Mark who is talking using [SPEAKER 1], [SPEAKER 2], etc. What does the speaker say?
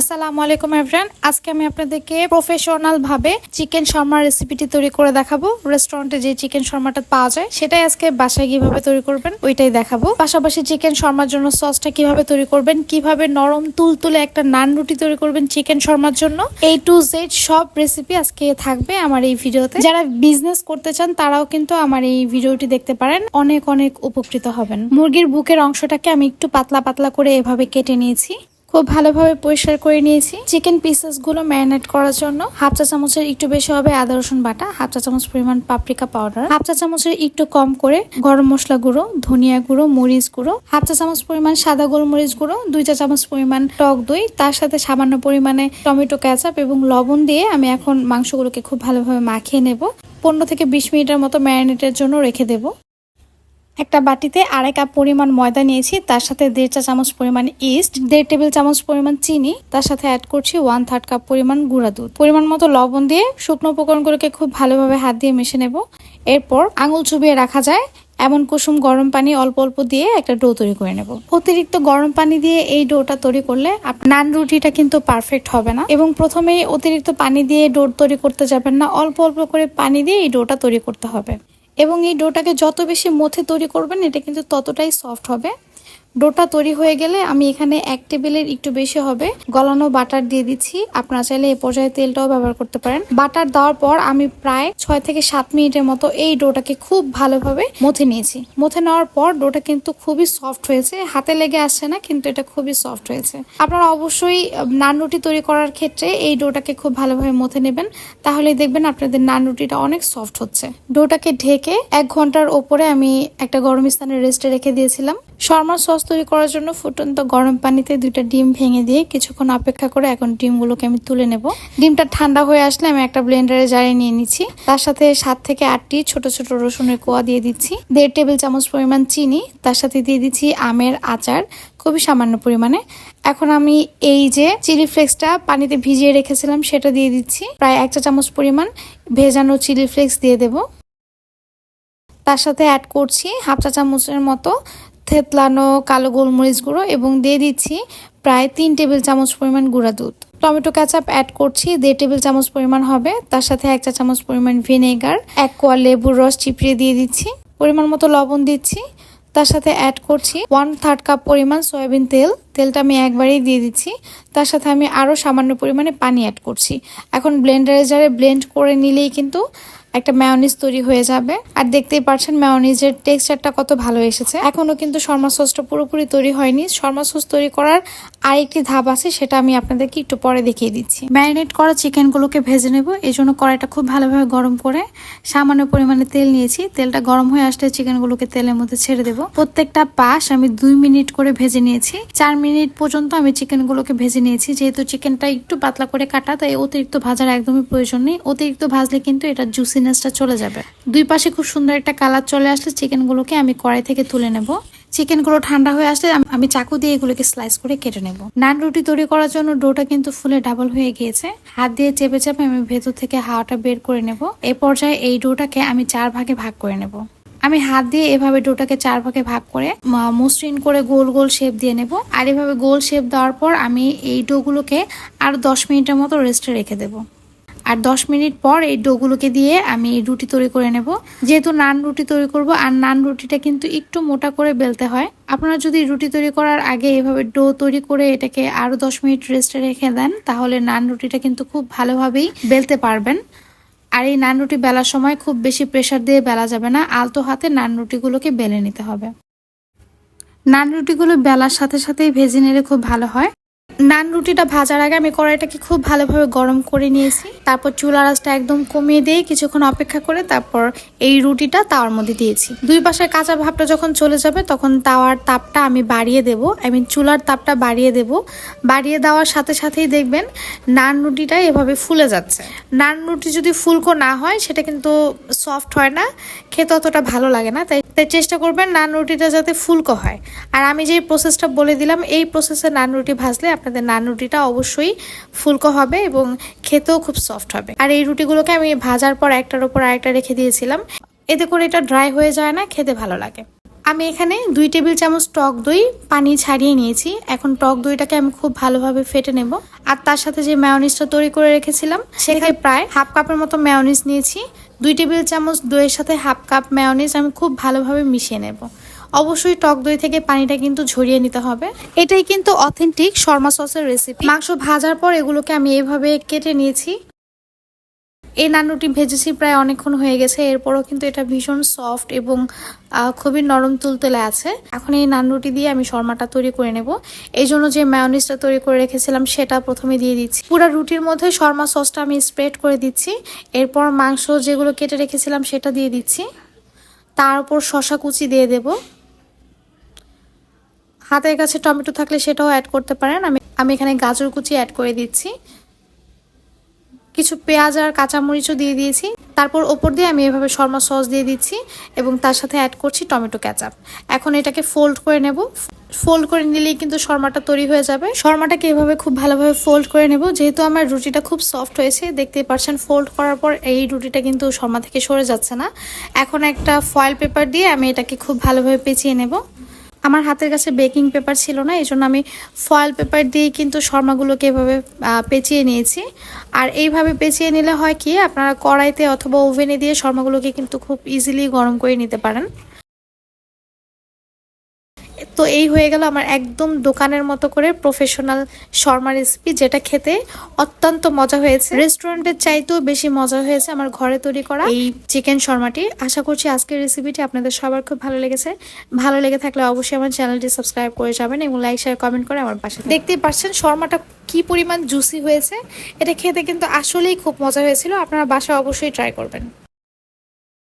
[SPEAKER 1] আসসালামু আলাইকুম এভরান আজকে আমি আপনাদেরকে প্রফেশনাল ভাবে চিকেন শর্মার রেসিপিটি তৈরি করে দেখাবো। রেস্টুরেন্টে যে চিকেন শর্মাটা পাওয়া যায়, সেটাই আজকে বাসায় কীভাবে তৈরি করবেন, ওইটাই দেখাবো। পাশাপাশি চিকেন শর্মার জন্য সসটা কীভাবে তৈরি করবেন, কীভাবে নরম তুলতুলে একটা নান রুটি তৈরি করবেন চিকেন শর্মার জন্য এই টু জেড সব রেসিপি আজকে থাকবে আমার এই ভিডিওতে। যারা বিজনেস করতে চান, তারাও কিন্তু আমার এই ভিডিওটি দেখতে পারেন। অনেক অনেক উপকৃত হবেন। মুরগির বুকের অংশটাকে আমি একটু পাতলা পাতলা করে এভাবে কেটে নিয়েছি। খুব ভালোভাবে পরিষ্কার করে নিয়েছি। চিকেন পিসেসগুলো ম্যারিনেট করার জন্য হাফ চা চামচের একটু বেশি হবে আদা, রসুন বাটা, হাফ চা চামচ পরিমাণ পাপরিকা পাউডার হাফ চা চামচের একটু কম করে গরম মশলা গুঁড়ো, ধনিয়া গুঁড়ো, মরিচ গুঁড়ো, হাফ চা চামচ পরিমাণ সাদা গোলমরিচ গুঁড়ো, দুই চা চামচ পরিমাণ টক দই, তার সাথে সামান্য পরিমাণে টমেটো ক্যাচাপ এবং লবণ দিয়ে আমি এখন মাংসগুলোকে খুব ভালোভাবে মাখিয়ে নেব। পনেরো থেকে বিশ মিনিটের মতো ম্যারিনেটের জন্য রেখে দেবো। একটা বাটিতে আড়াই কাপ পরিমাণ ময়দা নিয়েছি, তার সাথে দেড় চা চামচ পরিমাণ ইস্ট, দেড় টেবিল চামচ পরিমাণ চিনি, তার সাথে অ্যাড করছি ওয়ান থার্ড কাপ পরিমাণ গুঁড়া দুধ। পরিমাণ মতো লবণ দিয়ে শুকনো উপকরণগুলোকে খুব ভালোভাবে হাত দিয়ে মিশে নেব। এরপর আঙুল চুবিয়ে রাখা যায়, এমন কুসুম গরম পানি অল্প অল্প দিয়ে একটা ডো তৈরি করে নেব। অতিরিক্ত গরম পানি দিয়ে এই ডোটা তৈরি করলে নান রুটিটা কিন্তু পারফেক্ট হবে না। এবং প্রথমেই অতিরিক্ত পানি দিয়ে ডো তৈরি করতে যাবেন না, অল্প অল্প করে পানি দিয়ে এই ডোটা তৈরি করতে হবে। এবং এই ডোটাকে যত বেশি মথে তৈরি করবেন এটা কিন্তু ততটাই সফট হবে। ডোটা তৈরি হয়ে গেলে আমি এখানে এক টেবিলের একটু বেশি হবে। গলানো বাটার দিয়ে দিচ্ছি। আপনারা চাইলে এই পর্যায়ে তেলটাও ব্যবহার করতে পারেন। বাটার দেওয়ার পর আমি প্রায় ছয় থেকে সাত মিনিটের মতো এই ডোটাকে খুব ভালোভাবে মথে নিয়েছি। মথে নেওয়ার পর ডোটা কিন্তু খুবই সফট হয়েছে। হাতে লেগে আসছে না, কিন্তু এটা খুবই সফট হয়েছে। আপনারা অবশ্যই নান রুটি তৈরি করার ক্ষেত্রে এই ডোটাকে খুব ভালোভাবে মথে নেবেন। তাহলে দেখবেন আপনাদের নান রুটিটা অনেক সফট হচ্ছে। ডোটাকে ঢেকে এক ঘণ্টার ওপরে আমি একটা গরম স্থানে রেস্টে রেখে দিয়েছিলাম। শর্মা সস তৈরি করার জন্য ফুটন্ত গরম পানিতে দুইটা ডিম ভেঙে দিয়ে কিছুক্ষণ অপেক্ষা করে এখন ডিমগুলোকে আমি তুলে নেব। ডিমটা ঠান্ডা হয়ে আসলে আমি একটা ব্লেন্ডারে জারে নিয়ে নিচ্ছি। তার সাথে সাত থেকে আটটি ছোট ছোট রসুনের কোয়া দিয়ে দিচ্ছি। দেড় টেবিল চামচ পরিমাণ চিনি, তার সাথে দিয়ে দিচ্ছি আমের আচার, খুবই সামান্য পরিমাণে। এখন আমি এই যে চিলি ফ্লেক্সটা পানিতে ভিজিয়ে রেখেছিলাম, সেটা দিয়ে দিচ্ছি। প্রায় একটা চামচ পরিমাণ ভেজানো চিলি ফ্লেক্স দিয়ে দেব। তার সাথে অ্যাড করছি হাফ চা চামচের মতো থেতলানো কালো গোলমরিচ গুঁড়ো এবং দিয়ে দিচ্ছি প্রায় তিন টেবিল চামচ পরিমাণ গুঁড়া দুধ। টমেটো ক্যাচাপ অ্যাড করছি, দেড় টেবিল চামচ পরিমাণ হবে। তার সাথে এক চা চামচ পরিমাণ ভিনেগার, এক কোয়া লেবুর রস চিপড়িয়ে দিয়ে দিচ্ছি। পরিমাণ মতো লবণ দিচ্ছি। তার সাথে অ্যাড করছি ওয়ান থার্ড কাপ পরিমাণ সয়াবিন তেল। তেলটা আমি একবারেই দিয়ে দিচ্ছি। তার সাথে আমি আরও সামান্য পরিমাণে পানি অ্যাড করছি। এখন ব্লেন্ডারে ব্লেন্ড করে নিলেই কিন্তু একটা ম্যাওনিজ তৈরি হয়ে যাবে। আর দেখতেই পাচ্ছেন ম্যাওনিজের টেক্সচারটা কত ভালো এসেছে। এখনও কিন্তু শর্মা সসটা পুরোপুরি তৈরি হয়নি। শর্মা সস তৈরি করার আরেকটি ধাপ আছে, সেটা আমি আপনাদেরকে একটু পরে দেখিয়ে দিচ্ছি। ম্যারিনেট করা চিকেনগুলোকে ভেজে নেব। এই জন্য কড়াইটা খুব ভালোভাবে গরম করে সামান্য পরিমাণে তেল নিয়েছি। তেলটা গরম হয়ে আসলে চিকেনগুলোকে তেলের মধ্যে ছেড়ে দেবো। প্রত্যেকটা পাশ আমি দুই মিনিট করে ভেজে নিয়েছি। চার মিনিট পর্যন্ত আমি চিকেনগুলোকে ভেজে নিয়েছি। যেহেতু চিকেনটা একটু পাতলা করে কাটা, তাই অতিরিক্ত ভাজার একদমই প্রয়োজন নেই। অতিরিক্ত ভাজলে কিন্তু এটা জুসিনেসটা চলে যাবে। দুই পাশে খুব সুন্দর একটা কালার চলে আসলে চিকেনগুলোকে আমি কড়াই থেকে তুলে নেব। চিকেনগুলো ঠান্ডা হয়ে আসলে আমি চাকু দিয়ে এগুলোকে স্লাইস করে কেটে নেব। নান রুটি তৈরি করার জন্য ডোটা কিন্তু ফুলে ডাবল হয়ে গিয়েছে। হাত দিয়ে চেপে চেপে আমি ভেতর থেকে হাওয়াটা বের করে নেব। এই পর্যায়ে এই ডোটাকে আমি চার ভাগে ভাগ করে নেব। আমি হাত দিয়ে এভাবে ডোটাকে চার ভাগে ভাগ করে মসৃণ করে গোল গোল শেপ দিয়ে নেব। আর এভাবে গোল শেপ দেওয়ার পর আমি এই ডোগুলোকে আর দশ মিনিটের মতো রেস্টে রেখে দেবো। আর দশ মিনিট পর এই ডোগুলোকে দিয়ে আমি রুটি তৈরি করে নেব। যেহেতু নান রুটি তৈরি করব, আর নান রুটিটা কিন্তু একটু মোটা করে বেলতে হয়। আপনারা যদি রুটি তৈরি করার আগে এভাবে ডো তৈরি করে এটাকে আরও দশ মিনিট রেস্টে রেখে দেন, তাহলে নান রুটিটা কিন্তু খুব ভালোভাবেই বেলতে পারবেন। আর এই নান রুটি বেলার সময় খুব বেশি প্রেশার দিয়ে বেলা যাবে না, আলতো হাতে নান রুটিগুলোকে বেলে নিতে হবে। নান রুটিগুলো বেলার সাথে সাথেই ভেজে নিলে খুব ভালো হয়। নান রুটিটা ভাজার আগে আমি কড়াইটাকে খুব ভালোভাবে গরম করে নিয়েছি। তারপর চুলা আঁচটা একদম কমিয়ে দিয়ে কিছুক্ষণ অপেক্ষা করে তারপর এই রুটিটা তাওয়ার মধ্যে দিয়েছি। দুই পাশের কাঁচা ভাবটা যখন চলে যাবে তখন তাওয়ার তাপটা আমি বাড়িয়ে দেব। আই মিন চুলার তাপটা বাড়িয়ে দেব। বাড়িয়ে দেওয়ার সাথে সাথেই দেখবেন নান রুটিটা এভাবে ফুলে যাচ্ছে। নান রুটি যদি ফুলকো না হয়, সেটা কিন্তু সফট হয় না, খেতে অতটা ভালো লাগে না। তাই তাই চেষ্টা করবেন নান রুটিটা যাতে ফুলকো হয়। আর আমি যে প্রসেসটা বলে দিলাম, এই প্রসেসে নান রুটি ভাজলে আপনাদের নান রুটিটা অবশ্যই ফুলকো হবে এবং খেতেও খুব সফট হবে। আর এই রুটিগুলোকে আমি ভাজার পর একটার উপর আরেকটা রেখে দিয়েছিলাম। এতে করে এটা ড্রাই হয়ে যায় না খেতে ভালো লাগে। আমি এখানে দুই টেবিল চামচ টক দই পানি ছাড়িয়ে নিয়েছি। এখন টক দইটাকে আমি খুব ভালোভাবে ফেটে নেব। আর তার সাথে যে ম্যায়োনিজটা তৈরি করে রেখেছিলাম সেখানে প্রায় হাফ কাপের মতো ম্যায়োনিজ নিয়েছি। দুই টেবিল চামচ দইয়ের সাথে হাফ কাপ ম্যায়োনিজ আমি খুব ভালোভাবে মিশিয়ে নেব। অবশ্যই টক দই থেকে পানিটা কিন্তু ঝরিয়ে নিতে হবে। এটাই কিন্তু অথেন্টিক শর্মা সসের রেসিপি মাংস ভাজার পর এগুলোকে আমি এইভাবে কেটে নিয়েছি। এই নান্নুটি ভেজেছি প্রায় অনেকক্ষণ হয়ে গেছে। এরপরও কিন্তু এটা ভীষণ সফট এবং খুবই নরম তুলতুলে আছে। এখন এই নান্নুটি দিয়ে আমি শর্মাটা তৈরি করে নেব। এই জন্য যে ম্যায়োনিজটা তৈরি করে রেখেছিলাম সেটা প্রথমে দিয়ে দিচ্ছি। পুরো রুটির মধ্যে শর্মা সসটা আমি স্প্রেড করে দিচ্ছি। এরপর মাংস যেগুলো কেটে রেখেছিলাম সেটা দিয়ে দিচ্ছি। তার উপর শশা কুচি দিয়ে দেব। হাতের কাছে টমেটো থাকলে সেটাও অ্যাড করতে পারেন। আমি আমি এখানে গাজর কুচি অ্যাড করে দিচ্ছি। কিছু পেঁয়াজ আর কাঁচামরিচও দিয়ে দিয়েছি। তারপর ওপর দিয়ে আমি এভাবে শর্মা সস দিয়ে দিচ্ছি এবং তার সাথে অ্যাড করছি টমেটো ক্যাচাপ এখন এটাকে ফোল্ড করে নেব। ফোল্ড করে নিলেই কিন্তু শর্মাটা তৈরি হয়ে যাবে। শর্মাটাকে এভাবে খুব ভালোভাবে ফোল্ড করে নেব। যেহেতু আমার রুটিটা খুব সফট হয়েছে, দেখতেই পারছেন ফোল্ড করার পর এই রুটিটা কিন্তু শর্মা থেকে সরে যাচ্ছে না। এখন একটা ফয়েল পেপার দিয়ে আমি এটাকে খুব ভালোভাবে পেঁচিয়ে নেব। আমার হাতের কাছে বেকিং পেপার ছিল না এই জন্য আমি ফয়েল পেপার দিয়ে কিন্তু শর্মাগুলোকে এভাবে পেঁচিয়ে নিয়েছি। আর এইভাবে পেঁচিয়ে নিলে হয় কি, আপনারা কড়াইতে অথবা ওভেনে দিয়ে শর্মাগুলোকে কিন্তু খুব ইজিলি গরম করে নিতে পারেন। তো এই হয়ে গেল আমার একদম দোকানের মতো করে প্রফেশনাল শর্মা রেসিপি যেটা খেতে অত্যন্ত মজা হয়েছে। রেস্টুরেন্টের চাইতেও বেশি মজা হয়েছে আমার ঘরে তৈরি করা এই চিকেন শর্মাটি। আশা করছি আজকের রেসিপিটি আপনাদের সবার খুব ভালো লেগেছে। ভালো লেগে থাকলে অবশ্যই আমার চ্যানেলটি সাবস্ক্রাইব করে যাবেন এবং লাইক শেয়ার কমেন্ট করে আমার পাশে। দেখতেই পাচ্ছেন শর্মাটা কি পরিমাণ জুসি হয়েছে। এটা খেতে কিন্তু আসলেই খুব মজা হয়েছিল। আপনারা বাসা অবশ্যই ট্রাই করবেন।